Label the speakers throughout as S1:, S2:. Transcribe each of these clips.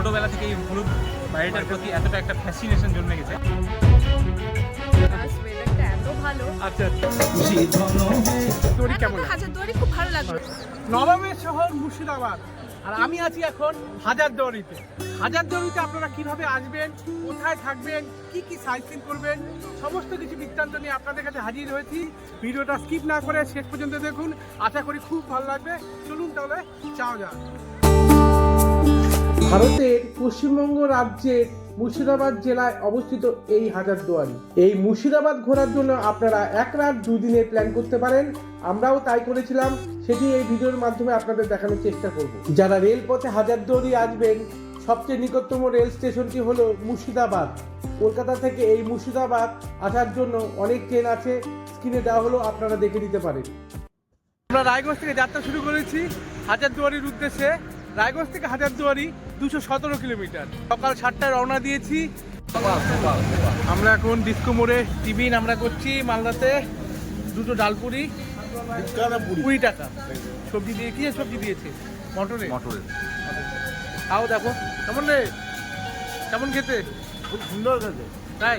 S1: ছোটবেলা থেকে এই হলুদ বাড়িটার প্রতি এতটা একটা ফ্যাসিনেশন জন্মে গেছে। আচ্ছা
S2: লাগল
S3: নবমের শহর মুর্শিদাবাদ। আর আমি আছি এখন হাজারদুয়ারিতে। হাজারদুয়ারিতে আপনারা কীভাবে আসবেন, কোথায় থাকবেন, কি কি সাইক্লিং করবেন, সমস্ত কিছু বৃত্তান্ত নিয়ে আপনাদের কাছে হাজির হয়েছি। ভিডিওটা স্কিপ না করে শেষ পর্যন্ত দেখুন। আশা করি খুব ভালো লাগবে। চলুন তাহলে, চাও যাক। ভারতের পশ্চিমবঙ্গ রাজ্যের মুর্শিদাবাদ জেলায় অবস্থিত এই হাজারদুয়ারি এই মুর্শিদাবাদ ঘোরার জন্য আপনারা এক রাত দুদিনের প্ল্যান করতে পারেন। আমরাও তাই করেছিলাম। সেটি এই ভিডিওর মাধ্যমে আপনাদের দেখানোর চেষ্টা করব। যারা রেলপথে হাজারদুয়ারি আসবেন, সবচেয়ে নিকটতম রেল স্টেশনটি হলো মুর্শিদাবাদ। কলকাতা থেকে এই মুর্শিদাবাদ আসার জন্য অনেক ট্রেন আছে। স্ক্রিনে দেওয়া হলো আপনারা দেখে নিতে পারেন। আমরা রায়গঞ্জ থেকে যাত্রা শুরু করেছি হাজারদুয়ারির উদ্দেশ্যে। রায়গঞ্জ থেকে হাজারদুয়ারি দুশো সতেরো কিলোমিটার। সকাল সাতটায় রওনা দিয়েছি। আমরা এখন ডিস্কো মোড়ে টিফিন আমরা করছি মালদাতে। দুটো ডালপুরি কুড়ি টাকা। সবজি দিয়ে কি সবজি দিয়েছে? মটরে?
S4: মটরে।
S3: খাও দেখো। কেমন রে? কেমন খেতে?
S4: খুব সুন্দর খেতে।
S3: তাই?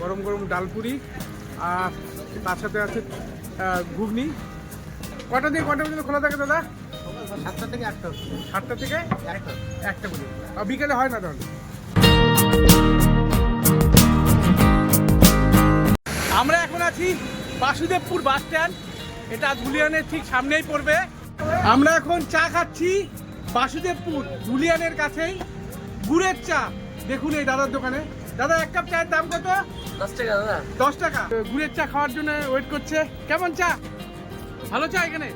S3: গরম গরম ডালপুরি। আর তার সাথে আছে ঘুগনি। কটা দিয়ে কটা পর্যন্ত খোলা থাকে দাদা?
S4: সাতটা থেকে আটটা
S3: সাতটা থেকে একটা। পর্যন্ত আর বিকেলে হয় না তাহলে? আমরা এখন আছি বাসুদেবপুর বাস স্ট্যান্ড। এটা ধুলিয়ানের ঠিক সামনেই পড়বে। আমরা এখন চা খাচ্ছি বাসুদেবপুর ধুলিয়ানের কাছেই। গুড়ের চা। দেখুন এই দাদার দোকানে। দাদা এক কাপ চায়ের দাম কত?
S4: দশ টাকা দাদা।
S3: দশ টাকা। গুড়ের চা খাওয়ার জন্য ওয়েট করছে। কেমন চা? ভালো চা এখানে?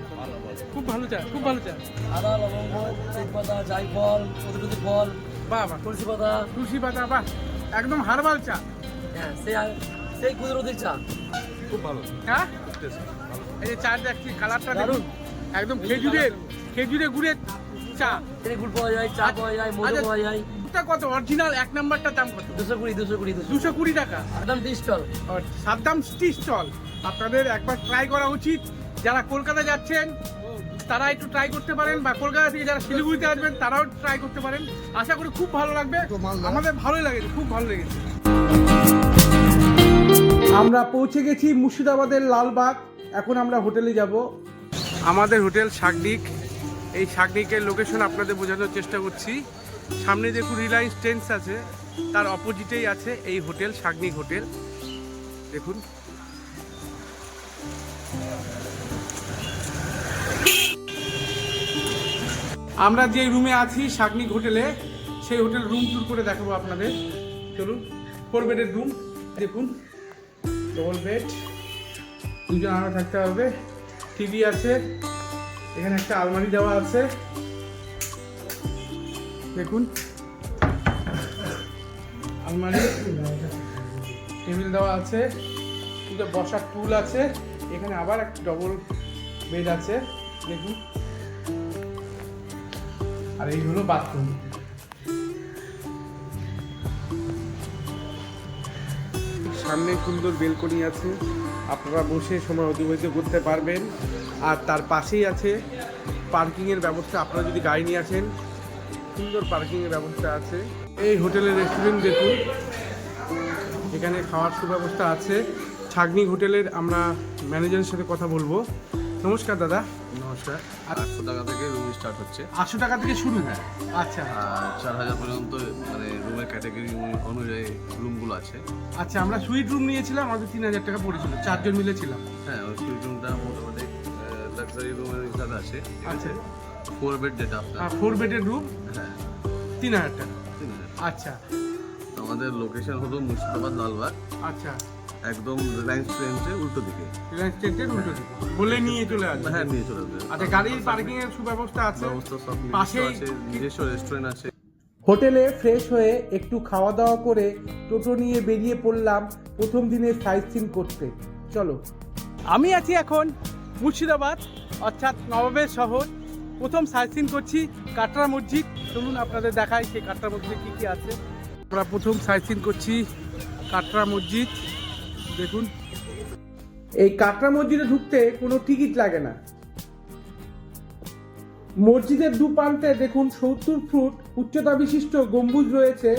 S3: খুব ভালো চা খুব ভালো চা
S4: আদা লবঙ্গ তেজপাতা জায়ফল কতটুকু ফল
S3: বাহ বাহ।
S4: তুলসী পাতা
S3: তুলসী পাতা বাহ। একদম হার্বাল চা।
S4: হ্যাঁ সেই সেই কুদরতির চা। খুব ভালো।
S3: হ্যাঁ? এই যে চা দেখছি কালারটা দেখুন। একদম খেজুরের খেজুরে গুড়ের চা।
S4: গুড় পাওয়া যায় চা পাওয়া যায় মধু
S3: আচ্ছা,
S4: পাওয়া যায়।
S3: কত? অরিজিনাল এক নাম্বারটার দাম কত?
S4: দুশো কুড়ি দুশো কুড়ি দুশো
S3: কুড়ি। টাকা।
S4: একদম টি স্টল
S3: আর সাদ্দাম স্টি স্টল আপনাদের একবার ট্রাই করা উচিত। যারা কলকাতা যাচ্ছেন তারা একটু ট্রাই করতে পারেন বা কলকাতা থেকে যারা শিলিগুড়িতে আসবেন তারাও ট্রাই করতে পারেন। আশা করি খুব ভালো লাগবে। আমাদের ভালোই লেগেছে খুব ভালো লেগেছে। আমরা পৌঁছে গেছি মুর্শিদাবাদের লালবাগ। এখন আমরা হোটেলে যাব। আমাদের হোটেল শাকডিক। এই শাকডিকের লোকেশন আপনাদের বোঝানোর চেষ্টা করছি। সামনে দেখুন রিলায়েন্স ট্রেন্স আছে তার অপোজিটেই আছে এই হোটেল শাকনিক হোটেল। দেখুন। আমরা যে রুমে আছি শাকনিক হোটেলে সেই হোটেল রুম ট্যুর করে দেখাবো আপনাদের। চলুন ফোর বেডের রুম দেখুন। ডবল বেড দুজন আমরা থাকতে হবে। টিভি আছে, এখানে একটা আলমারি দেওয়া আছে। দেখুন। আলমারি টেবিল দেওয়া আছে। দুটো বসার টুল আছে। এখানে আবার একটা ডবল বেড আছে। দেখুন। আর এই হলো বাথরুম সামনে সুন্দর বেলকনি আছে। আপনারা বসে সময় অতিবাহিত করতে পারবেন। আর তার পাশেই আছে পার্কিংয়ের ব্যবস্থা। আপনারা যদি গাড়ি নিয়ে আসেন, সুন্দর পার্কিংয়ের ব্যবস্থা আছে। এই হোটেলের রেস্টুরেন্ট দেখুন। এখানে খাওয়ার সুব্যবস্থা আছে। ছাগনি হোটেলের আমরা ম্যানেজারের সাথে কথা বলব। নমস্কার দাদা।
S5: নমস্কার আটশো টাকা থেকে রুম স্টার্ট হচ্ছে।
S3: আটশো টাকা থেকে শুরু হ্যাঁ? আচ্ছা।
S5: চার হাজার পর্যন্ত মানে রুমের ক্যাটাগরি অনুযায়ী রুমগুলো আছে।
S3: আচ্ছা আমরা সুইট রুম নিয়েছিলাম আমাদের তিন হাজার টাকা পড়েছিল চারজন মিলে ছিলাম।
S5: হ্যাঁ ওই সুইট রুমটা মোটামুটি লাক্সারি রুমের হিসাবে আছে।
S3: আচ্ছা।
S5: ফোর বেড যেটা আপনার।
S3: ফোর বেডের রুম
S5: হ্যাঁ।
S3: তিন হাজার টাকা। আচ্ছা।
S5: আমাদের লোকেশন হলো মুর্শিদাবাদ লালবাগ।
S3: আচ্ছা।
S5: একদম রিলায়েন্স ট্রেন্সের উল্টো দিকে।
S3: রিলায়েন্স ট্রেন্টের উল্টো দিকে। বলে নিয়ে চলে আসবে।
S5: হ্যাঁ নিয়ে চলে আসবে।
S3: আচ্ছা গাড়ির পার্কিং এর সুব্যবস্থা আছে?
S5: ব্যবস্থা সব
S3: পাশেই-
S5: আছে নিজস্ব রেস্টুরেন্ট আছে।
S3: হোটেলে ফ্রেশ হয়ে একটু খাওয়া দাওয়া করে টোটো নিয়ে বেরিয়ে পড়লাম প্রথম দিনের সাইট সিন করতে। চলো। আমি আছি এখন মুর্শিদাবাদ অর্থাৎ নবাবের শহর। প্রথম সাইট সিন করছি কাটরা মসজিদ। চলুন আপনাদের দেখাই সেই কাটরা মসজিদে কী কী আছে। আমরা প্রথম সাইট সিন করছি কাটরা মসজিদ। দেখুন। এই কাটরা মসজিদে ঢুকতে কোনো টিকিট লাগে না। মসজিদের দু প্রান্তে দেখুন সত্তর ফুট
S6: উচ্চতা বিশিষ্ট গম্বুজ রয়েছে।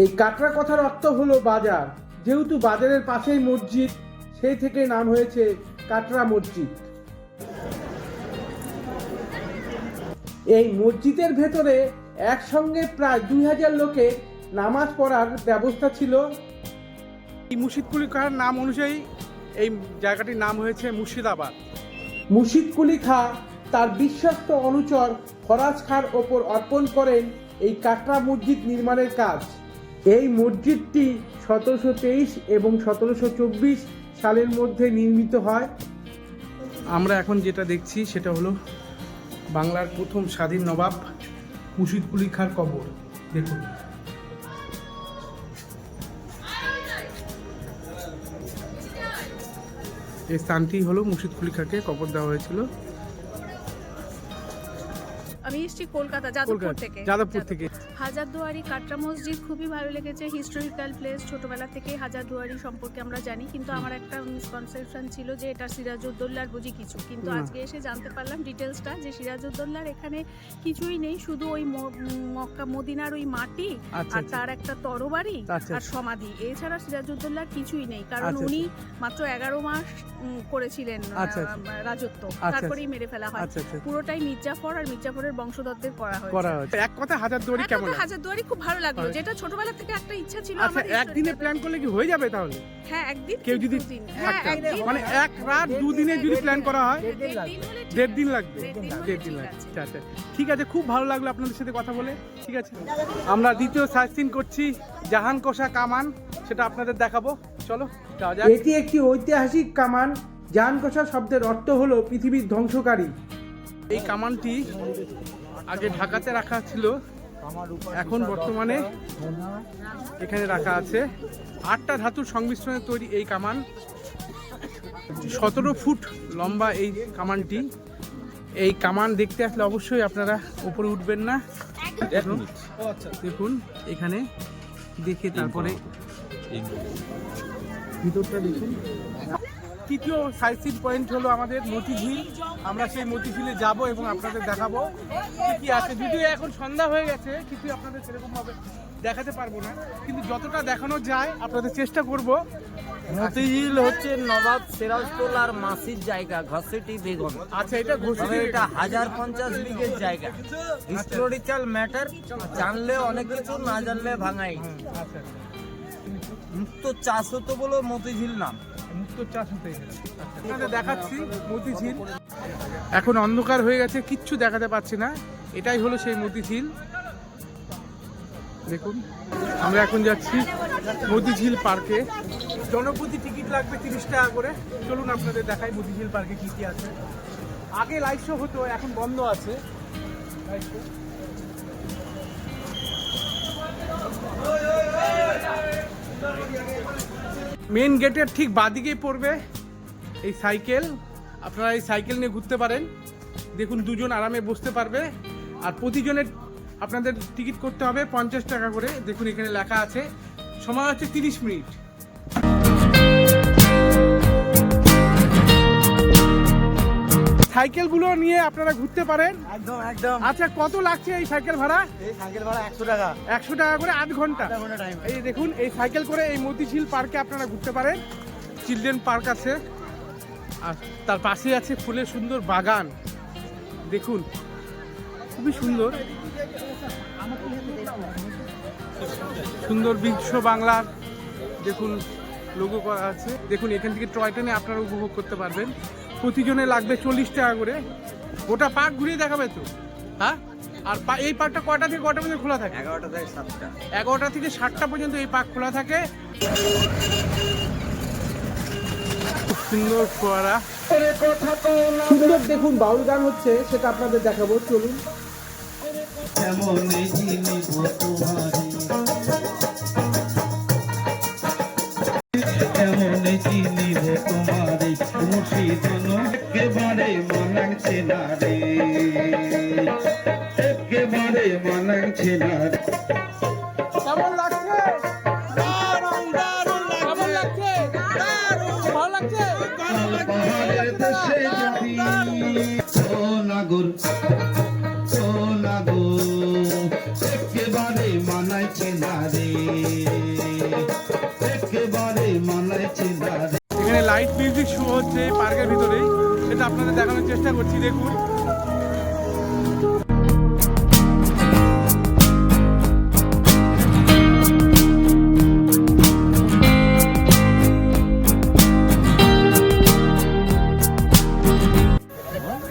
S6: এই কাটরা কথার অর্থ হলো বাজার। যেহেতু বাজারের পাশেই মসজিদ, সেই থেকে নাম হয়েছে কাটরা মসজিদ। এই মসজিদের ভেতরে একসঙ্গে প্রায় দুই হাজার লোকে নামাজ পড়ার ব্যবস্থা ছিল।
S3: এই মুর্শিদকুলি খার নাম অনুযায়ী এই জায়গাটির নাম হয়েছে মুর্শিদাবাদ।
S6: মুর্শিদ কুলি খা তার বিশ্বস্ত অনুচর ফরাজ খার ওপর অর্পণ করেন এই কাটরা মসজিদ নির্মাণের কাজ। এই মসজিদটি সতেরোশো তেইশ এবং সতেরোশো চব্বিশ সালের মধ্যে নির্মিত হয়।
S3: আমরা এখন যেটা দেখছি সেটা হলো বাংলার প্রথম স্বাধীন নবাব মুর্শিদকুলি খার কবর। দেখুন। এই স্থানটি হলো মুর্শিদকুলি খাকে কবর দেওয়া হয়েছিল।
S2: আমি এসেছি কলকাতা যাদবপুর থেকে।
S3: যাদবপুর থেকে।
S2: হাজারদুয়ারি কাটরা মসজিদ খুবই ভালো লেগেছে হিস্টোরিক্যাল প্লেস ছোটবেলা থেকে হাজারদুয়ারি সম্পর্কে আমরা জানি কিন্তু আমার একটা মিসকনসেপশন ছিল যে এটা সিরাজউদ্দৌলার বুঝি কিছু। কিন্তু আজকে এসে জানতে পারলাম ডিটেলসটা যে সিরাজউদ্দৌলার এখানে কিছুই নেই শুধু ওই মক্কা মদিনার ওই মাটি
S3: আচ্ছা
S2: আর
S3: আচ্ছা।
S2: তার একটা তরবারি
S3: আচ্ছা,
S2: আর সমাধি। এছাড়া সিরাজউদ্দৌলার কিছুই নেই কারণ উনি মাত্র এগারো মাস করেছিলেন। রাজত্ব। তারপরেই মেরে ফেলা হয়। পুরোটাই মির্জাফর আর মির্জাফরের বংশধরদের করা হয়েছে।
S3: করা হয়েছে। এক কথা হাজার দুয়ারি কেমন
S2: কথা
S3: লাগে?
S2: হাজারদুয়ারি খুব ভালো লাগল। যেটা ছোটবেলা থেকে একটা ইচ্ছা ছিল
S3: আচ্ছা
S2: আমার
S3: একদিনে প্ল্যান করলে কি হয়ে যাবে তাহলে?
S2: হ্যাঁ একদিন
S3: কেউ যদি
S2: দুদিন? হ্যাঁ
S3: একটা-
S2: একদিন
S3: মানে এক রাত দুদিনে যদি প্ল্যান করা হয়?
S2: দেড় দিন হলে ঠিক
S3: দেড় দিন
S2: আছে।
S3: লাগবে।
S2: দেড় দিন হলে
S3: দেড় দিন
S2: ঠিক
S3: লাগবে।
S2: আছে।
S3: আচ্ছা আচ্ছা। ঠিক আছে খুব ভালো লাগল আপনাদের সাথে কথা বলে। ঠিক আছে। আমরা দ্বিতীয় সাইট সিন করছি জাহান কোষা কামান সেটা আপনাদের দেখাবো। চলো যাওয়া যাক।
S6: এটি একটি ঐতিহাসিক কামান। জান কষা শব্দের অর্থ হলো পৃথিবীর ধ্বংসকারী।
S3: এই কামানটি আগে ঢাকাতে রাখা ছিল। এখন বর্তমানে এখানে রাখা আছে। আটটা ধাতুর সংমিশ্রণে তৈরি এই কামান। সতেরো ফুট লম্বা এই কামানটি। এই কামান দেখতে আসলে অবশ্যই আপনারা উপরে উঠবেন না। দেখুন দেখুন এখানে দেখে তারপরে ভিতরটা দেখুন। তৃতীয় সাইসিন পয়েন্ট হলো আমাদের মতিঝিল। আমরা সেই মতিঝিলে যাব এবং আপনাদের দেখাবো কি কি আছে। যদিও এখন সন্ধ্যা হয়ে গেছে কিছু আপনাদের সেরকম ভাবে দেখাতে পারব না। কিন্তু যতটা দেখানো যায় আপনাদের চেষ্টা করব।
S7: মতিঝিল হচ্ছে নবাব সিরাজদৌলার মাসির জায়গা ঘসেটি বেগম।
S3: আচ্ছা এটা ঘোষিত
S7: এটা হাজার পঞ্চাশ বিঘের জায়গা। হিস্টোরিক্যাল ম্যাটার জানলে অনেক কিছু না জানলে ভাঙাই।
S3: আচ্ছা।
S7: মুক্ত চাষ হতো বলে মতিঝিল নাম।
S3: চাষ হতে। দেখাচ্ছি মতিঝিল। এখন অন্ধকার হয়ে গেছে, কিচ্ছু দেখাতে পাচ্ছি না। এটাই হলো সেই মতিঝিল। দেখুন, আমরা এখন যাচ্ছি মতিঝিল পার্কে। জনপ্রতি টিকিট লাগবে তিরিশ টাকা করে। চলুন আপনাদের দেখাই মতিঝিল পার্কে কি কি আছে। আগে লাইভ শো হতো, এখন বন্ধ আছে। Show। মেন গেটের ঠিক বাদিকেই পড়বে এই সাইকেল আপনারা এই সাইকেল নিয়ে ঘুরতে পারেন। দেখুন দুজন আরামে বসতে পারবে। আর প্রতিজনের আপনাদের টিকিট করতে হবে পঞ্চাশ টাকা করে। দেখুন এখানে লেখা আছে। সময় হচ্ছে তিরিশ মিনিট। সাইকেলগুলো নিয়ে আপনারা ঘুরতে পারেন?
S7: একদম একদম।
S3: আচ্ছা কত লাগছে এই সাইকেল ভাড়া?
S7: এই সাইকেল ভাড়া একশো টাকা।
S3: একশো টাকা করে আধ
S7: ঘণ্টা।
S3: এই দেখুন এই সাইকেল করে এই মতিঝিল পার্কে আপনারা ঘুরতে পারেন। চিলড্রেন পার্ক আছে। আর তার পাশে আছে ফুলের সুন্দর বাগান। দেখুন খুবই সুন্দর। সুন্দর বিশ্ব বাংলার দেখুন লোগো করা আছে। দেখুন এখান থেকে টয় ট্রেনে আপনারা উপভোগ করতে পারবেন। প্রতিজনে লাগবে চল্লিশ টাকা করে। গোটা পার্ক ঘুরিয়ে দেখাবে তো? হ্যাঁ? আর এই পার্কটা কটা থেকে কটা পর্যন্ত খোলা থাকে?
S7: এগারোটা থেকে সাতটা।
S3: এগারোটা থেকে সাতটা পর্যন্ত এই পার্ক খোলা থাকে। খুব সুন্দর ফোয়ারা।
S6: সুন্দর দেখুন বাউল গান হচ্ছে সেটা আপনাদের দেখাবো চলুন।
S8: এমন
S3: আপনাদের দেখানোর চেষ্টা করছি, দেখুন।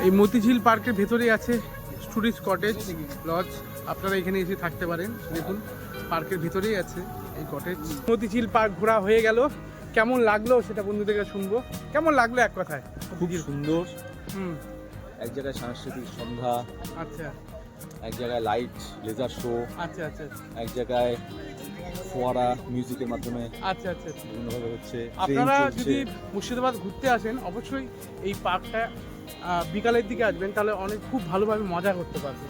S3: এই মতিঝিল পার্কের ভেতরেই আছে টুরিস্ট কটেজ, লজ। আপনারা এখানে এসে থাকতে পারেন, দেখুন, পার্কের ভিতরেই আছে এই কটেজ। মতিঝিল পার্ক ঘোরা হয়ে গেল। কেমন লাগল সেটা বন্ধু থেকে শুনব। কেমন লাগল এক কথায়?
S9: খুবই সুন্দর।
S3: হুম।
S9: এক জায়গায় সাংস্কৃতিক সন্ধ্যা।
S3: আচ্ছা।
S9: এক জায়গায় লাইট লেজার শো।
S3: আচ্ছা আচ্ছা
S9: এক জায়গায় ফোয়ারা মিউজিকের মাধ্যমে
S3: আচ্ছা আচ্ছা আচ্ছা।
S9: বিভিন্নভাবে হচ্ছে
S3: আপনারা যদি মুর্শিদাবাদ ঘুরতে আসেন অবশ্যই এই পার্কটা বিকালের দিকে আসবেন তাহলে অনেক খুব ভালোভাবে মজা করতে পারবেন।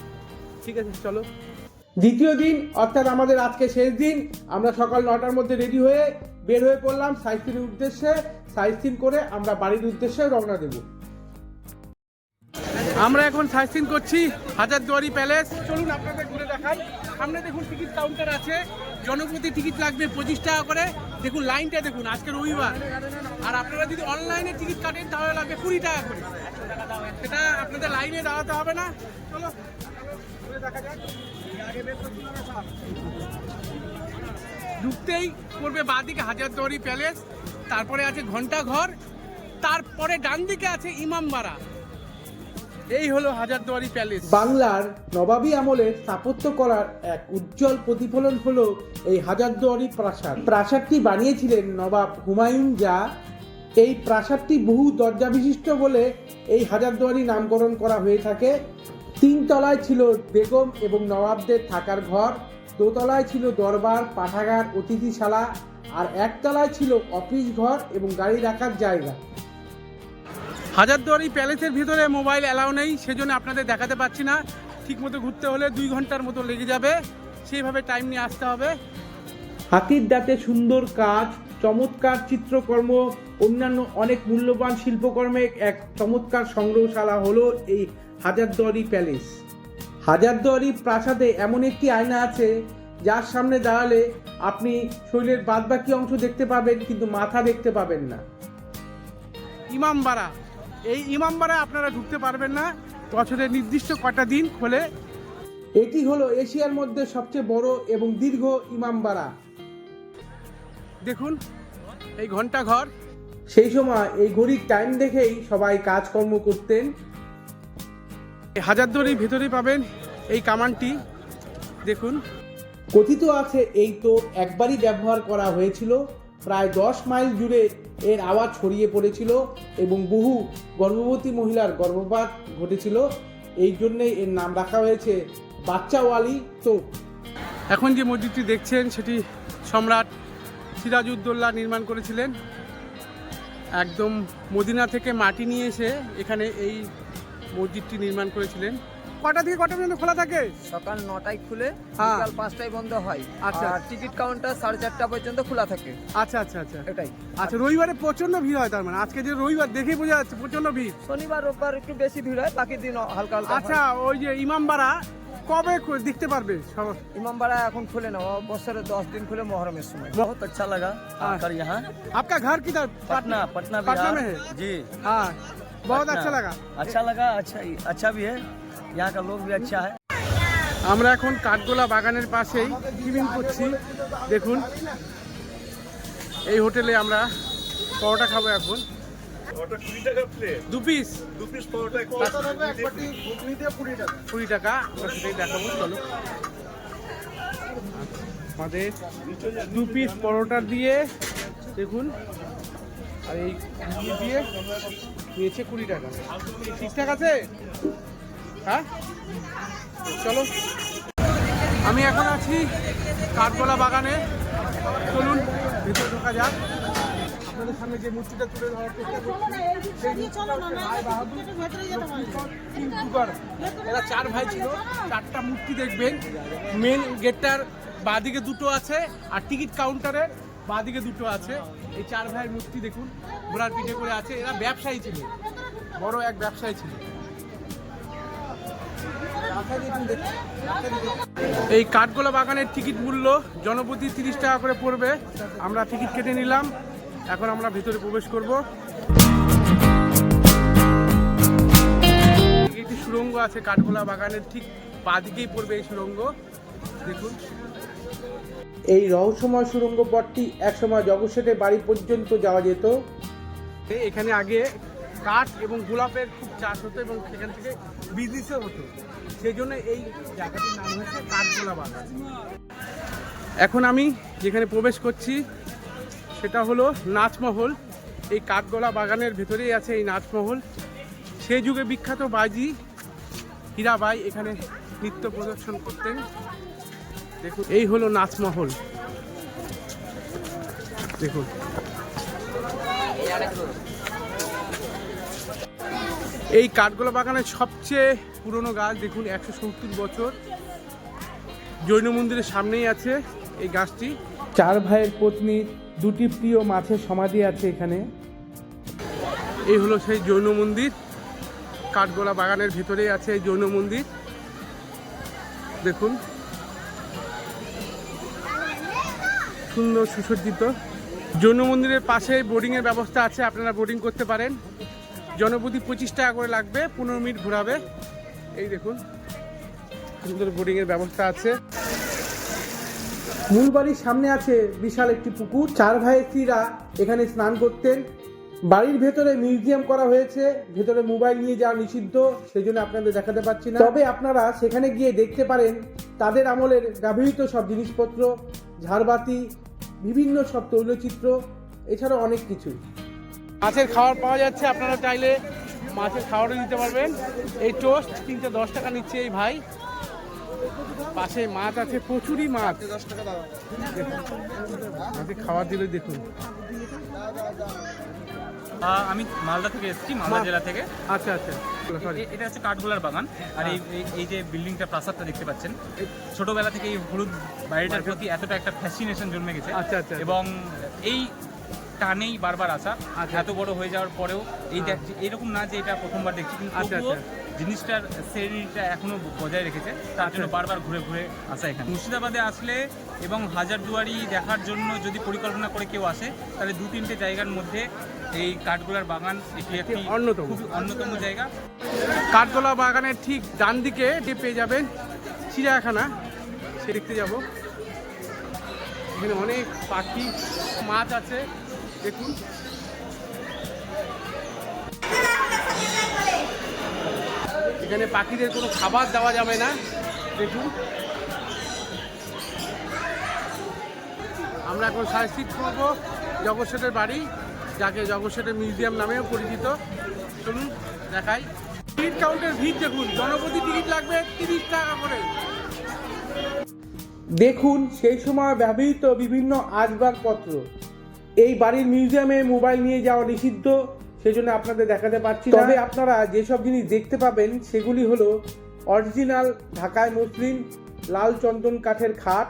S3: ঠিক আছে চলো।
S6: দ্বিতীয় দিন অর্থাৎ আমাদের আজকে শেষ দিন আমরা সকাল নটার মধ্যে রেডি হয়ে বের হয়ে পড়লাম সাইট সিনের উদ্দেশ্যে। সাইট সিন করে আমরা বাড়ির উদ্দেশ্যে রওনা দেবো।
S3: আমরা এখন সাইসিন করছি হাজারদুয়ারি প্যালেস। চলুন আপনাদের ঘুরে দেখাই। সামনে দেখুন টিকিট কাউন্টার আছে। জনপ্রতি টিকিট লাগবে পঁচিশ টাকা করে। দেখুন লাইনটা দেখুন আজকে রবিবার। আর আপনারা যদি অনলাইনে টিকিট কাটেন, তাহলে লাগবে কুড়ি টাকা করে। সেটা আপনাদের লাইনে দাঁড়াতে হবে না। চলো। দেখা যাক। ঢুকতেই পড়বে বাঁদিকে হাজারদুয়ারি প্যালেস, তারপরে আছে ঘণ্টা ঘর তারপরে ডান দিকে আছে ইমামবাড়া। এই হলো হাজারদুয়ারি প্যালেস।
S6: বাংলার নবাবী আমলের স্থাপত্য করার এক উজ্জ্বল প্রতিফলন হলো এই হাজারদুয়ারি প্রাসাদ। প্রাসাদটি বানিয়েছিলেন নবাব হুমায়ুন যা এই প্রাসাদটি বহু দরজা বিশিষ্ট বলে এই হাজারদুয়ারি নামকরণ করা হয়ে থাকে। তিন তলায় ছিল বেগম এবং নবাবদের থাকার ঘর। দোতলায় ছিল দরবার পাঠাগার অতিথিশালা আর একতলায় ছিল অফিস ঘর এবং গাড়ি রাখার জায়গা।
S3: হাজারদুয়ারি প্যালেসের ভিতরে মোবাইল অ্যালাউ নেই সেজন্য আপনাদের দেখাতে পাচ্ছি না। ঠিক মতো ঘুরতে হলে দুই ঘণ্টার মতো লেগে যাবে সেইভাবে টাইম নিয়ে আসতে হবে।
S6: হাতির দাঁতে সুন্দর কাজ চমৎকার চিত্রকর্ম অন্যান্য অনেক মূল্যবান শিল্পকর্মের এক চমৎকার সংগ্রহশালা হলো এই হাজারদুয়ারি প্যালেস। হাজারদুয়ারি প্রাসাদে এমন একটি আয়না আছে যার সামনে দাঁড়ালে আপনি শরীরের বাদবাকি অংশ দেখতে পাবেন কিন্তু মাথা দেখতে পাবেন না।
S3: ইমামবাড়া। এই ইমামবাড়া আপনারা ঢুকতে পারবেন না। বছরের নির্দিষ্ট কটা দিন খোলে।
S6: এটি হলো এশিয়ার মধ্যে সবচেয়ে বড় এবং দীর্ঘ ইমামবাড়া।
S3: দেখুন এই ঘণ্টা ঘর
S6: সেই সময় এই ঘড়ির টাইম দেখেই সবাই কাজকর্ম করতেন।
S3: হাজারদুয়ারির ভেতরে পাবেন এই কামানটি। দেখুন।
S6: কথিত আছে এই তো একবারই ব্যবহার করা হয়েছিল। প্রায় দশ মাইল জুড়ে এর আওয়াজ ছড়িয়ে পড়েছিল এবং বহু গর্ভবতী মহিলার গর্ভপাত ঘটেছিল। এই জন্যেই এর নাম রাখা হয়েছে বাচ্চাওয়ালি তো।
S3: এখন যে মসজিদটি দেখছেন সেটি সম্রাট সিরাজউদ্দৌলা নির্মাণ করেছিলেন। একদম মদিনা থেকে মাটি নিয়ে এসে এখানে এই মসজিদটি নির্মাণ করেছিলেন কটা থেকে কটা পর্যন্ত খোলা থাকে
S7: সকাল নটায় খুলে
S3: হ্যাঁ।
S7: বিকাল পাঁচটায় বন্ধ হয়
S3: আচ্ছা।
S7: আর টিকিট কাউন্টার সাড়ে চারটা পর্যন্ত খোলা থাকে
S3: আচ্ছা আচ্ছা আচ্ছা
S7: এটাই
S3: আচ্ছা রবিবারে প্রচন্ড ভিড় হয় তার মানে আজকে যে রবিবার দেখেই বোঝা যাচ্ছে প্রচন্ড ভিড়
S7: শনিবার রোববার একটু বেশি ভিড় হয় বাকি দিন হালকা হালকা
S3: আচ্ছা ওই যে ইমামবাড়া কবে খ- দেখতে পারবে সব
S7: ইমামবাড়া এখন খুলে না ও বছরে দশ দিন খুলে মহরমের সময় बहुत अच्छा लगा
S3: आकर
S7: यहाँ
S3: आपका घर किधर
S7: पटना पटना
S3: पटना में है
S7: जी
S3: हाँ बहुत अच्छा लगा
S7: अच्छा लगा अच्छा अच्छा भी है यहाँ का लोग भी अच्छा है
S3: আমরা এখন কাঠগোলা বাগানের পাশেই টিফিন করছি দেখুন এই হোটেলে আমরা পরোটা খাবো এখন দু পিস কুড়ি টাকা আমরা সেটাই দেখাবো চলো আমাদের দু পিস পরোটা দিয়ে দেখুন আর এই ঘুগনি দিয়ে নিয়েছে কুড়ি টাকা। ঠিকঠাক আছে? হ্যাঁ? চলো। আমি এখন আছি কাঠগোলা বাগানে। চলুন, ভিতরে ঢোকা যাক। আপনাদের সামনে যে মূর্তিটা তুলে ধরার চেষ্টা এরা চার ভাই ছিল, চারটা মূর্তি দেখবেন। মেন গেটটার বাদিকে দুটো আছে, আর টিকিট কাউন্টারের বাদিকে দুটো আছে। এই চার ভাইয়ের মূর্তি দেখুন, ঘোড়ার পিঠে করে আছে। এরা ব্যবসায়ী ছিল। বড় এক ব্যবসায়ী ছিল। এই কাঠগোলা বাগানের টিকিট মূল্য জনপ্রতি তিরিশ টাকা করে পড়বে। আমরা টিকিট কেটে নিলাম। এখন আমরা ভিতরে প্রবেশ করব। একটি সুড়ঙ্গ আছে কাঠগোলা বাগানের, ঠিক বাদিকেই পড়বে এই সুড়ঙ্গ দেখুন।
S6: এই রহস্যময় সুড়ঙ্গ পথটি একসময় জগৎসেটের বাড়ি পর্যন্ত যাওয়া যেত।
S3: এখানে আগে কাঠ এবং গোলাপের খুব চাষ হতো এবং সেখান থেকে বিজনেসও হতো। সেই জন্য এই জায়গাটির নাম হয়েছে কাঠগোলা বাগান এখন আমি যেখানে প্রবেশ করছি, সেটা হলো নাচমহল। এই কাঠগোলা বাগানের ভেতরেই আছে এই নাচমহল। সেই যুগে বিখ্যাত বাজি, হীরাবাই এখানে নৃত্য প্রদর্শন করতেন। দেখুন। এই হলো নাচমহল। দেখুন। এই কাঠগোলা বাগানের সবচেয়ে পুরনো গাছ, দেখুন, একশো সত্তর বছর। জৈন মন্দিরের সামনেই আছে এই গাছটি।
S6: চার ভাইয়ের পত্নীর দুটি প্রিয় মাছের সমাধি আছে এখানে।
S3: এই হলো সেই জৈন মন্দির। কাঠগোলা বাগানের ভেতরেই আছে এই জৈন মন্দির। দেখুন। সুন্দর সুসজ্জিত। জৈন মন্দিরের পাশে বোর্ডিংয়ের ব্যবস্থা আছে, আপনারা বোর্ডিং করতে পারেন। জনপ্রতি পঁচিশ টাকা করে লাগবে, পনেরো মিনিট ঘোরাবে। এই দেখুন, সুন্দর বোর্ডিংয়ের ব্যবস্থা আছে।
S6: মূল বাড়ির সামনে আছে বিশাল একটি পুকুর। চার ভাইয়ের স্ত্রীরা এখানে স্নান করতেন। বাড়ির ভেতরে মিউজিয়াম করা হয়েছে, ভেতরে মোবাইল নিয়ে যাওয়া নিষিদ্ধ সেই জন্য আপনাদের দেখাতে পাচ্ছি না। তবে আপনারা সেখানে গিয়ে দেখতে পারেন, তাদের আমলের ব্যবহৃত সব জিনিসপত্র, ঝাড়বাতি বিভিন্ন সব তৈলচিত্র, এছাড়াও অনেক কিছু।
S3: মাছের খাবার পাওয়া যাচ্ছে, আপনারা চাইলে মাছের খাবারও নিতে পারবেন। এই টোস্ট তিনটে দশ টাকা নিচ্ছে এই ভাই। পাশে মাছ আছে প্রচুরই মাছ। টাকা মাছের খাবার দিলে দেখুন।
S1: আমি মালদা থেকে এসেছি মালদা জেলা থেকে।
S3: আচ্ছা আচ্ছা।
S1: এটা হচ্ছে কাঠগোলার বাগান। আর এই এই- যে বিল্ডিংটা প্রাসাদটা দেখতে পাচ্ছেন ছোটবেলা থেকে এই হলুদ বাড়িটার প্রতি এতটা একটা ফ্যাসিনেশন জন্মে গেছে।
S3: আচ্ছা, আচ্ছা।
S1: এবং এই টানেই বারবার আসা
S3: আচ্ছা।
S1: এত বড় হয়ে যাওয়ার পরেও এই দেখ- এরকম না যে এটা প্রথমবার দেখছি কিন্তু
S3: আচ্ছা, আচ্ছা।
S1: জিনিসটার শ্রেণীটা এখনও বজায় রেখেছে। তার জন্য
S3: আচ্ছা।
S1: বারবার ঘুরে ঘুরে আসা এখানে। মুর্শিদাবাদে আসলে এবং হাজারদুয়ারি দেখার জন্য যদি পরিকল্পনা করে কেউ আসে তাহলে দু তিনটে জায়গার মধ্যে এই কাঠগোলার বাগান এটি একটি
S3: অন্যতম।
S1: অন্যতম জায়গা।
S3: কাঠগোলা বাগানের ঠিক ডান দিকে এটি পেয়ে যাবেন চিড়িয়াখানা। সে দেখতে যাব। এখানে অনেক পাখি মাছ আছে দেখুন। এখানে পাখিদের কোনো খাবার দেওয়া যাবে না দেখুন। আমরা এখন সাইড করব জগৎসেটের বাড়ি। যাকে জগৎসেটের মিউজিয়াম নামেও পরিচিত। চলুন দেখাই। টিকিট কাউন্টের ভিড় দেখুন। জনপ্রতি টিকিট লাগবে তিরিশ টাকা করে।
S6: দেখুন, সেই সময় ব্যবহৃত বিভিন্ন আসবাবপত্র এই বাড়ির মিউজিয়ামে মোবাইল নিয়ে যাওয়া নিষিদ্ধ সেই জন্য আপনাদের দেখাতে পারছি। তবে আপনারা যেসব জিনিস দেখতে পাবেন, সেগুলি হলো অরিজিনাল ঢাকায় মসলিন লাল চন্দন কাঠের খাট,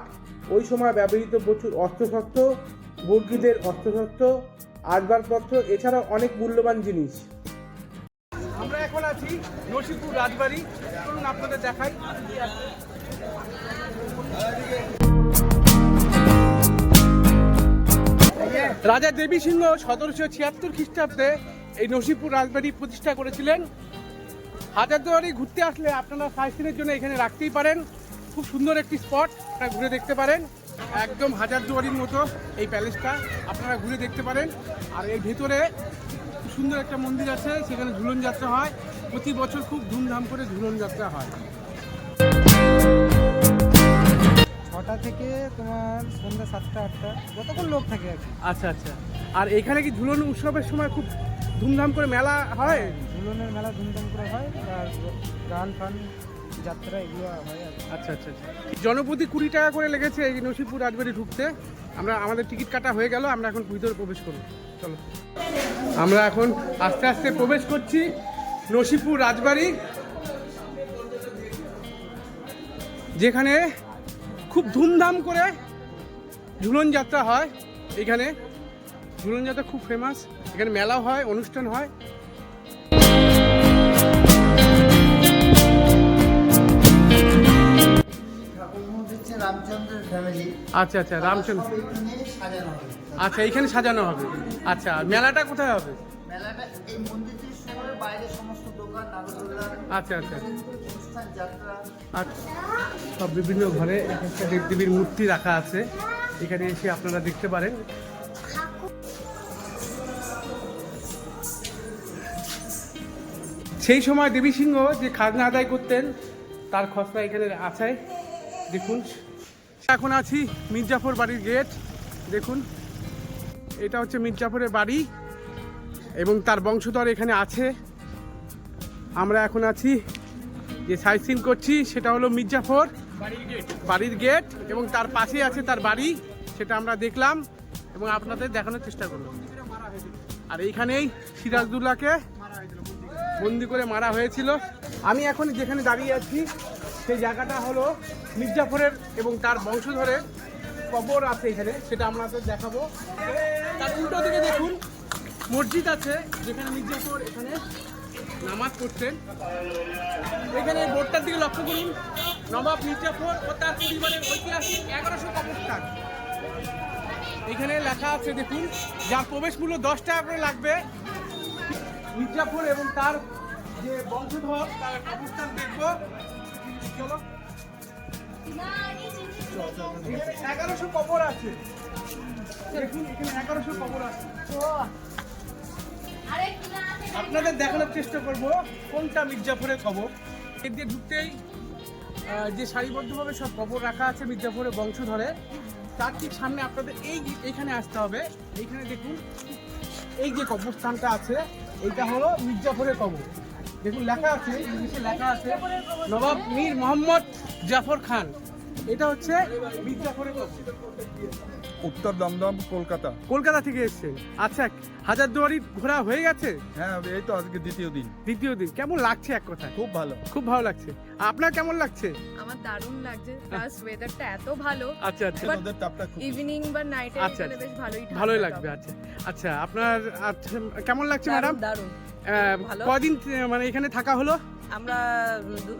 S6: ওই সময় ব্যবহৃত প্রচুর অস্ত্রশস্ত্র বর্গীদের অস্ত্রশস্ত্র আসবাবপত্র, এছাড়াও অনেক মূল্যবান জিনিস।
S3: আমরা এখন আছি নসিপুর রাজবাড়ি। চলুন আপনাদের দেখাই। রাজা দেবী সিংহ সতেরোশো ছিয়াত্তর খ্রিস্টাব্দে এই নসিপুর রাজবাড়ি প্রতিষ্ঠা করেছিলেন। হাজারদুয়ারি ঘুরতে আসলে আপনারা সাইসিনের জন্য এখানে রাখতেই পারেন। খুব সুন্দর একটি স্পট, আপনারা ঘুরে দেখতে পারেন। একদম হাজারদুয়ারির মতো এই প্যালেসটা আপনারা ঘুরে দেখতে পারেন। আর এর ভেতরে সুন্দর একটা মন্দির আছে সেখানে ঝুলন যাত্রা হয়। প্রতি বছর খুব ধুমধাম করে ঝুলন যাত্রা হয়।
S7: ছটা থেকে তোমার সন্ধ্যা সাতটা আটটা যতক্ষণ লোক থাকে আর
S3: আচ্ছা আচ্ছা। আর এখানে কি ঝুলন উৎসবের সময় খুব ধুমধাম করে মেলা হয়?
S7: ঝুলনের মেলা ধুমধাম করে হয় আর গান ফান যাত্রা এগুলো হয়
S3: আচ্ছা আচ্ছা আচ্ছা। জনপ্রতি কুড়ি টাকা করে লেগেছে এই নসিপুর রাজবাড়ি ঢুকতে। আমরা, আমাদের টিকিট কাটা হয়ে গেল, আমরা এখন ভিতরে প্রবেশ করব। চলো। আমরা এখন আস্তে আস্তে প্রবেশ করছি নসিপুর রাজবাড়ি। যেখানে খুব ধুমধাম করে ঝুলন যাত্রা হয়। এখানে ঝুলন যাত্রা খুব ফেমাস এখানে মেলাও হয়, অনুষ্ঠান হয়।
S10: রামচন্দ্রের ফ্যামিলি
S3: আচ্ছা আচ্ছা রামচন্দ্র।
S10: সাজানো হবে।
S3: আচ্ছা এইখানে সাজানো হবে। আচ্ছা মেলাটা কোথায় হবে?
S7: মেলাটা এই মন্দিরটি শহরের বাইরে সমস্ত দোকান নাগরদোল্লা
S3: আচ্ছা আচ্ছা।
S7: যাত্রা।
S3: আচ্ছা সব বিভিন্ন ঘরে এক একটা দেবদেবীর মূর্তি রাখা আছে। এখানে এসে আপনারা দেখতে পারেন। সেই সময় দেবী সিংহ যে খাজনা আদায় করতেন তার খসড়া এখানে আছে দেখুন। এখন আছি মির্জাফর বাড়ির গেট। দেখুন, এটা হচ্ছে মির্জাফরের বাড়ি এবং তার বংশধর এখানে আছে। আমরা এখন আছি যে সাইট সিন করছি, সেটা হলো মির্জাফর বাড়ির গেট এবং তার পাশে আছে তার বাড়ি, সেটা আমরা দেখলাম এবং আপনাদের দেখানোর চেষ্টা করলাম। আর এইখানেই সিরাজদুল্লাহকে বন্দি করে মারা হয়েছিল। আমি এখন যেখানে দাঁড়িয়ে আছি সেই জায়গাটা হলো মির্জাফরের এবং তার বংশধরের কবর আছে এখানে, সেটা আপনাদের দেখাবো। তার উল্টো দিকে দেখুন, মসজিদ আছে যেখানে মির্জাফর এখানে নামাজ পড়তেন। এখানে বোর্ডটার দিকে লক্ষ্য করুন, নবাব মির্জাফর ও তার পরিবারের ঐতিহাসিক এগারোশো কবরস্থান। এখানে লেখা আছে, দেখুন, যার প্রবেশ মূল্য দশ টাকা করে লাগবে। মির্জাফর এবং তার যে বংশধর, তার কবরস্থান দেখব। চলো। এগারোশো কবর আছে। দেখুন এখানে এগারোশো কবর আছে। আপনাদের দেখানোর চেষ্টা করব কোনটা মির্জাফরের কবর। এর দিয়ে ঢুকতেই যে সারিবদ্ধভাবে সব কবর রাখা আছে মির্জাফরের বংশ ধরে তার ঠিক সামনে আপনাদের এই এইখানে আসতে হবে। এইখানে দেখুন এই যে কবরস্থানটা আছে এইটা হলো মির্জাফরের কবর। দেখুন লেখা আছে লেখা আছে। নবাব মীর মোহাম্মদ জাফর খান। এটা হচ্ছে মির্জাফরের
S9: উত্তর দমদম কলকাতা।
S3: কলকাতা থেকে এসেছেন আচ্ছা হাজারদুয়ারি ঘোরা হয়ে গেছে?
S9: হ্যাঁ এই তো আজকে দ্বিতীয় দিন।
S3: দ্বিতীয় দিন। কেমন লাগছে এক কথায়?
S9: খুব ভালো।
S3: খুব ভালো লাগছে। আপনার কেমন লাগছে?
S10: আমার দারুণ লাগছে। প্লাস ওয়েদারটা এত ভালো।
S3: আচ্ছা আচ্ছা।
S9: ওদের তাপটা খুব
S10: ইভিনিং বা নাইটে
S3: আচ্ছা, আচ্ছা।
S10: বেশ ভালোই
S3: ভালোই লাগবে আচ্ছা। আচ্ছা আপনার আচ্ছা, কেমন লাগছে ম্যাডাম
S10: দারুণ।
S3: কদিন মানে এখানে থাকা হলো?
S10: আমরা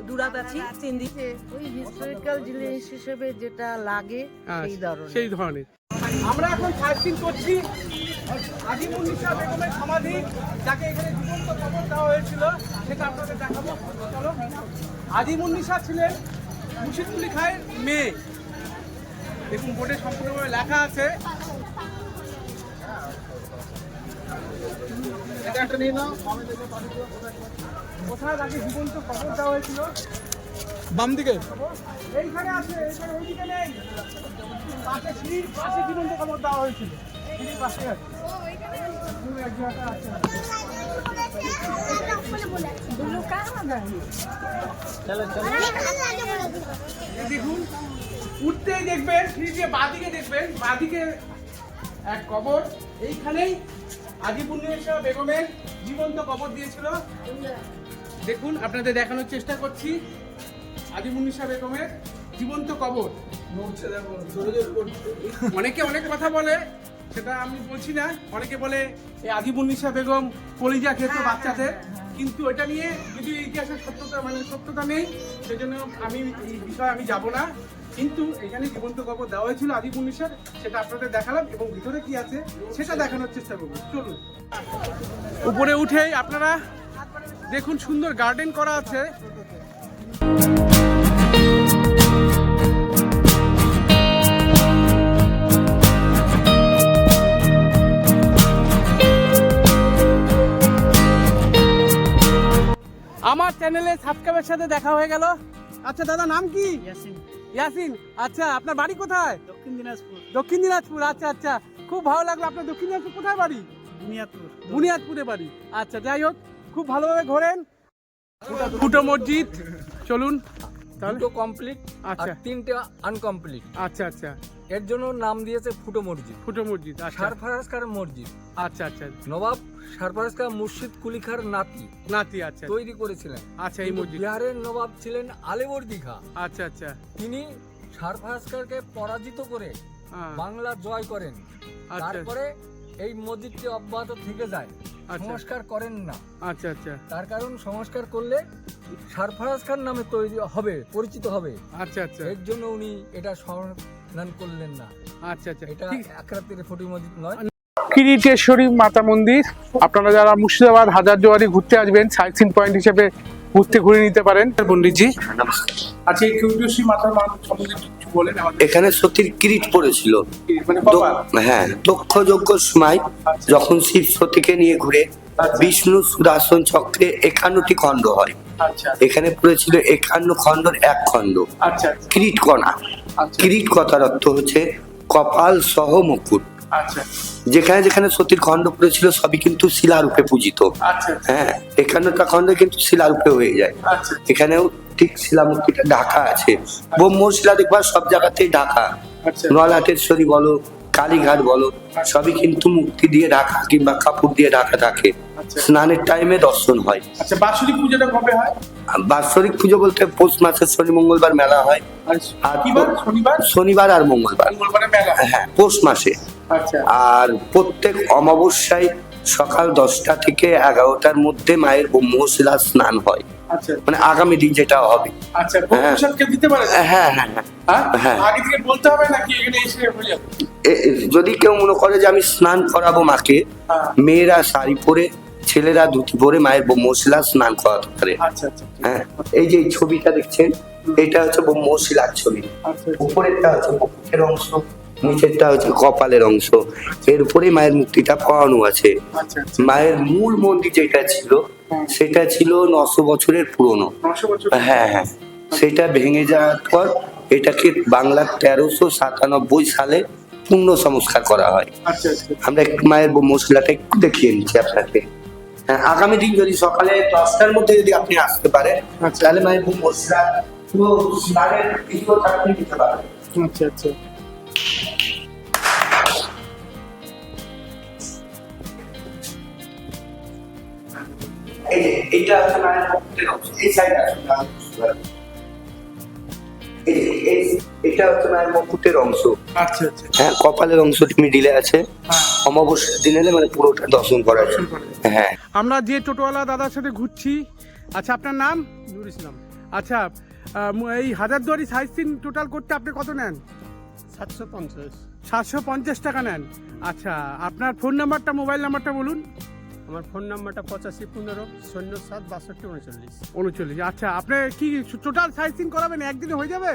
S10: দুরাত আছি তিন দিন
S7: ওই হিস্টোরিক্যাল জিনিস হিসেবে যেটা লাগে সেই ধরনের।
S3: সেই ধরনের। আমরা এখন সার্চিং করছি আজিমুন্নিসা বেগমের সমাধি যাকে এখানে জীবন্ত কবর দেওয়া হয়েছিল সেটা আপনাদের দেখাবো। চলো। আজিমুন্নিসা ছিলেন মুর্শিদকুলি খায়ের মেয়ে। দেখুন বোর্ডে সম্পূর্ণভাবে লেখা আছে। জীবন্ত কবর দেওয়া হয়েছিল
S9: বাম দিকে?
S3: এইখানে আছে এইখানে ওইদিকে নেই। পাশে সিঁড়ির পাশে জীবন্ত খবর দেওয়া হয়েছিল। সিঁড়ির পাশে আছে। দেখুন উঠতেই দেখবেন সিঁড়ি দিয়ে বাঁদিকে দেখবেন বাঁদিকে এক কবর। এইখানেই আজিপুর্ণেশ্বর বেগমের জীবন্ত কবর দিয়েছিল। দেখুন আপনাদের দেখানোর চেষ্টা করছি। আজিমুন্নিসা বেগমের জীবন্ত কবর। অনেকে অনেক কথা বলে সেটা আমি বলছি না। অনেকে বলে এই আজিমুন্নিসা বেগম কলিজা খেত বাচ্চাদের। কিন্তু এটা নিয়ে যদি ইতিহাসের সত্যতা মানে সত্যতা নেই সেজন্য আমি এই বিষয়ে আমি যাব না। কিন্তু এখানে জীবন্ত কবর দেওয়া হয়েছিল আজিমুন্নিসার সেটা আপনাদের দেখালাম এবং ভিতরে কি আছে সেটা দেখানোর চেষ্টা করব। চলুন। উপরে উঠেই আপনারা দেখুন সুন্দর গার্ডেন করা আছে। আমার চ্যানেলে সাবস্ক্রাইবের সাথে দেখা হয়ে গেল। আচ্ছা দাদা নাম কি? ইয়াসিন। আচ্ছা আপনার বাড়ি কোথায়?
S7: দক্ষিণ দিনাজপুর।
S3: দক্ষিণ দিনাজপুর আচ্ছা আচ্ছা। খুব ভালো লাগল আপনার দক্ষিণ দিনাজপুর কোথায় বাড়ি?
S7: বুনিয়াদপুর।
S3: বুনিয়াদপুরে বাড়ি। আচ্ছা যাই হোক খুব ভালোভাবে ঘোরেন। ফুটো মসজিদ চলুন
S11: দুটো কমপ্লিট আর
S3: আচ্ছা।
S11: তিনটে আনকমপ্লিট
S3: আচ্ছা আচ্ছা।
S11: এর জন্য নাম দিয়েছে ফুটো মসজিদ।
S3: ফুটো মসজিদ আচ্ছা।
S11: সারফারাজকার মসজিদ।
S3: আচ্ছা আচ্ছা।
S11: নবাব সারফারাজকার মুর্শিদ কুলিখার নাতি।
S3: নাতি আচ্ছা।
S11: তৈরি করেছিলেন।
S3: আচ্ছা এই
S11: কিন্তু
S3: মসজিদ।
S11: বিহারের নবাব ছিলেন আলেবর্দি খা।
S3: আচ্ছা আচ্ছা।
S11: তিনি সারফারাজকারকে পরাজিত করে
S3: হ্যাঁ,
S11: বাংলা জয় করেন।
S3: আচ্ছা।
S11: তারপরে এই মসজিদটি অব্যাহত থেকে যায়।
S3: আচ্ছা।
S11: সংস্কার করেন না।
S3: আচ্ছা আচ্ছা।
S11: তার কারণ সংস্কার করলে সারফারাজ খান নামে তৈরি হবে পরিচিত হবে।
S3: আচ্ছা আচ্ছা।
S11: এর জন্য উনি এটা সমাধান করলেন না।
S3: আচ্ছা আচ্ছা।
S11: এটা একরাতের ফটি মসজিদ নয়।
S3: কিরিটেশ্বরী মাতা মন্দির। আপনারা যারা মুর্শিদাবাদ হাজারদুয়ারি ঘুরতে আসবেন সাইট সিন পয়েন্ট হিসেবে ঘুরতে ঘুরে নিতে পারেন। পণ্ডিতজি। আচ্ছা এই কিরিটেশ্বরী মাতার মান-
S12: এখানে সতীর কিরিট পড়েছিল।
S3: মানে
S12: হ্যাঁ দক্ষ যজ্ঞ সময় যখন শিব সতীকে নিয়ে ঘুরে বিষ্ণু সুদর্শন চক্রে একান্নটি খণ্ড হয়।
S3: আচ্ছা।
S12: এখানে পড়েছিল একান্ন খণ্ডর এক খণ্ড।
S3: আচ্ছা।
S12: কিরিট কণা।
S3: আচ্ছা।
S12: কিরিট কথার অর্থ হচ্ছে কপাল সহ মুকুট।
S3: আচ্ছা।
S12: যেখানে যেখানে সতীর খণ্ড পড়েছিল সবই কিন্তু শিলারূপে পূজিত।
S3: আচ্ছা।
S12: হ্যাঁ একান্নটা খণ্ড কিন্তু শিলারূপে হয়ে যায়।
S3: আচ্ছা।
S12: এখানেও ঠিক শিলামূর্তিটা ঢাকা আছে। ব্রহ্ম শিলা দেখবার সব জায়গাতেই ঢাকা।
S3: আচ্ছা।
S12: নলাটেশ্বরী বলো কালীঘাট বলো সবই কিন্তু মুক্তি দিয়ে ঢাকা কিংবা কাপড় দিয়ে ঢাকা থাকে।
S3: আচ্ছা।
S12: স্নানের টাইমে দর্শন হয়।
S3: আচ্ছা বাৎসরিক পুজোটা কবে হয়?
S12: বাৎসরিক পুজো বলতে পৌষ মাসের শনি মঙ্গলবার মেলা হয়। আর
S3: শনিবার?
S12: আর মঙ্গলবার।
S3: হ্যাঁ
S12: পৌষ মাসে।
S3: আচ্ছা।
S12: আর প্রত্যেক অমাবস্যায় সকাল দশটা থেকে এগারোটার মধ্যে মায়ের ব্রহ্মশিলা স্নান হয়।
S3: আচ্ছা।
S12: মানে আগামী দিন যেটা হবে। হ্যাঁ। হ্যাঁ হ্যাঁ যদি কেউ মনে করে যে আমি স্নান করাবো মাকে
S3: হ্যাঁ।
S12: মেয়েরা শাড়ি পরে ছেলেরা ধুতি পরে মায়ের ব্রহ্মশিলা স্নান করাতে পারে।
S3: আচ্ছা আচ্ছা।
S12: হ্যাঁ। এই যে ছবিটা দেখছেন এটা হচ্ছে ব্রহ্মশিলার ছবি। উপরেরটা হচ্ছে অংশ। নিচেরটা হচ্ছে কপালের অংশ। এর উপরে মায়ের মুক্তিটা পাওয়ানো আছে।
S3: আচ্ছা আচ্ছা।
S12: মায়ের মূল মন্দির যেটা ছিল
S3: হ্যাঁ।
S12: সেটা ছিল নশো বছরের পুরনো। হ্যাঁ হ্যাঁ। সেটা ভেঙে যাওয়ার পর এটাকে বাংলার তেরোশো সাতানব্বই সালে পূর্ণ সংস্কার করা হয়।
S3: আচ্ছা
S12: আমরা একটু মায়ের মশলাটা একটু দেখিয়ে নিচ্ছি আপনাকে। হ্যাঁ আগামী দিন যদি সকালে দশটার মধ্যে যদি আপনি আসতে পারেন। তাহলে মায়ের মশলা পুরো স্নানের কিছু আপনি দিতে পারবেন।
S3: আচ্ছা আচ্ছা।
S12: হচ্ছে মায়ের মুকুটের অংশ এই সাইডে এটা হচ্ছে মুকুটের অংশ।
S3: আচ্ছা আচ্ছা।
S12: হ্যাঁ কপালের অংশটি মিডিলে আছে।
S3: হ্যাঁ।
S12: অমাবস্যার দিন এলে মানে পুরোটা দর্শন করা যায়। হ্যাঁ।
S3: আমরা যে টোটোওয়ালা দাদার সাথে ঘুরছি আচ্ছা আপনার নাম? নুর ইসলাম। আচ্ছা এই হাজারদুয়ারি সাইজ সিন টোটাল করতে আপনি কত নেন?
S11: সাতশো পঞ্চাশ।
S3: সাতশো পঞ্চাশ টাকা নেন। আচ্ছা আপনার ফোন নাম্বারটা মোবাইল নাম্বারটা বলুন।
S11: আমার ফোন নাম্বারটা পঁচাশি পনেরো শূন্য সাত বাষট্টি উনচল্লিশ।
S3: উনচল্লিশ আচ্ছা আপনি কি টোটাল সাইজ সিন করাবেন? একদিনে হয়ে যাবে?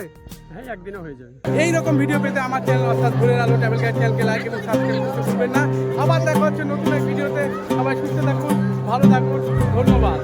S11: হ্যাঁ একদিনে হয়ে যাবে।
S3: এই রকম ভিডিও পেতে আমার চ্যানেল অর্থাৎ ভুলে আলো ট্রাভেল গাইড চ্যানেলকে লাইক এবং সাবস্ক্রাইব করতে ভুলবেন না। আবার দেখা হচ্ছে নতুন এক ভিডিওতে সবাই সুস্থ থাকুন ভালো থাকুন ধন্যবাদ।